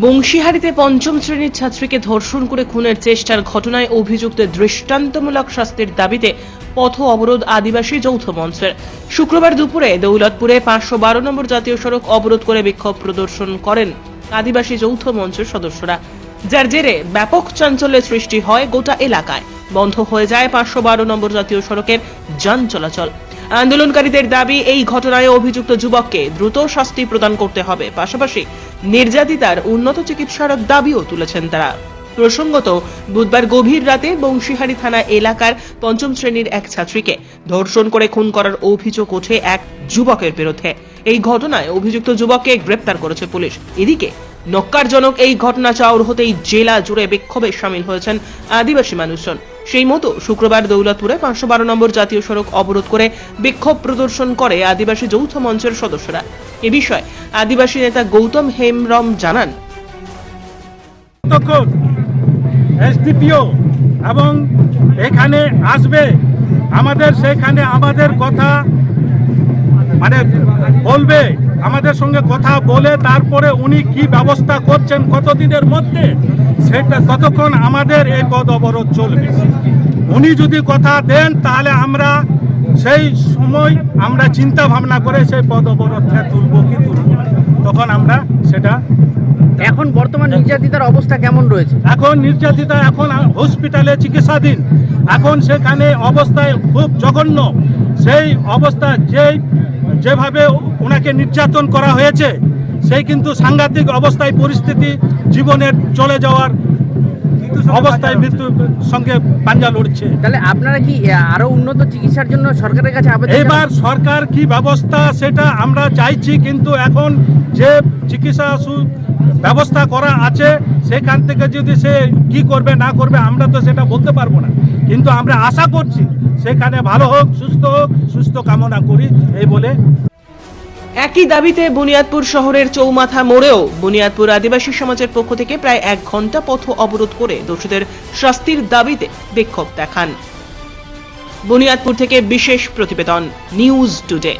বংশীহারিতে পঞ্চম শ্রেণির ছাত্রীকে ধর্ষণ করে খুনের চেষ্টার ঘটনায় অভিযুক্তের দৃষ্টান্তমূলক শাস্তির দাবিতে পথ অবরোধ আদিবাসী যৌথ মঞ্চের। শুক্রবার দুপুরে দৌলতপুরে পাঁচশো বারো নম্বর জাতীয় সড়ক অবরোধ করে বিক্ষোভ প্রদর্শন করেন আদিবাসী যৌথ মঞ্চের সদস্যরা। যার জেরে ব্যাপক চাঞ্চল্যের সৃষ্টি হয় গোটা এলাকায়। বন্ধ হয়ে যায় পাঁচশো বারো নম্বর জাতীয় সড়কের যান চলাচল। আন্দোলনকারীদের দাবি, এই ঘটনায় অভিযুক্ত যুবককে দ্রুত শাস্তি প্রদান করতে হবে। পাশাপাশি নির্যাতিতার উন্নত চিকিৎসার দাবিও তুলেছেন তারা। প্রসঙ্গত, বুধবার গভীর রাতে বংশীহারি থানা এলাকার পঞ্চম শ্রেণির এক ছাত্রীকে ধর্ষণ করে খুন করার অভিযোগ ওঠে এক যুবকের বিরুদ্ধে। এই ঘটনায় অভিযুক্ত যুবককে গ্রেপ্তার করেছে পুলিশ। এদিকে নক্কারজনক এই ঘটনা চাউর হতেই জেলা জুড়ে বিক্ষোভে সামিল হয়েছেন আদিবাসী মানুষজন। সেই মতো শুক্রবার দৌলতপুরে পাঁচশো বারো নম্বর জাতীয় সড়ক অবরোধ করে বিক্ষোভ প্রদর্শন করে আদিবাসী যৌথ মঞ্চের সদস্যরা। এ বিষয়ে আদিবাসী নেতা গৌতম হেমরম জানান। এবং এখানে আসবে আমাদের সেখানে আমাদের কথা মানে বলবে আমাদের সঙ্গে কথা বলে তারপরে উনি কি ব্যবস্থা করছেন কতদিনের মধ্যে সেটা ততক্ষণ আমাদের এই পদ অবরোধ চলবে। উনি যদি কথা দেন তাহলে আমরা সেই সময় আমরা চিন্তা ভাবনা করে সেই পদ অবরোধটা তুলব কি তুলব তখন আমরা সেটা এখন বর্তমান নির্যাতিতার অবস্থা কেমন রয়েছে? এখন নির্যাতিতা এখন হসপিটালে চিকিৎসাধীন। এখন সেখানে অবস্থায় খুব জঘন্য। সেই অবস্থা যেই যেভাবে ওনাকে নির্যাতন করা হয়েছে সেই কিন্তু সাংঘাতিক অবস্থায় পরিস্থিতি জীবনের চলে যাওয়ার অবস্থায় মৃত্যুর সঙ্গে পাঞ্জা লড়ছে তাহলে আপনারা কি আরও উন্নত চিকিৎসার জন্য সরকারের কাছে আবেদন এবার সরকার কি ব্যবস্থা সেটা আমরা চাইছি কিন্তু এখন যে চিকিৎসা সু- ব্যবস্থা করা আছে সেখান থেকে যদি সে কি করবে না করবে আমরা তো সেটা বলতে পারব না। কিন্তু আমরা আশা করছি সেখানে ভালো হোক সুস্থ হোক সুস্থ কামনা করি এই বলে একই দাবিতে বুনিয়াদপুর শহরের চৌমাথা মোড়েও বুনিয়াদপুর আদিবাসী সমাজের পক্ষ থেকে প্রায় এক ঘণ্টা পথ অবরোধ করে দোষীদের শাস্তির দাবিতে বিক্ষোভ দেখান। বুনিয়াদপুর থেকে বিশেষ প্রতিবেদন, নিউজ টুডে।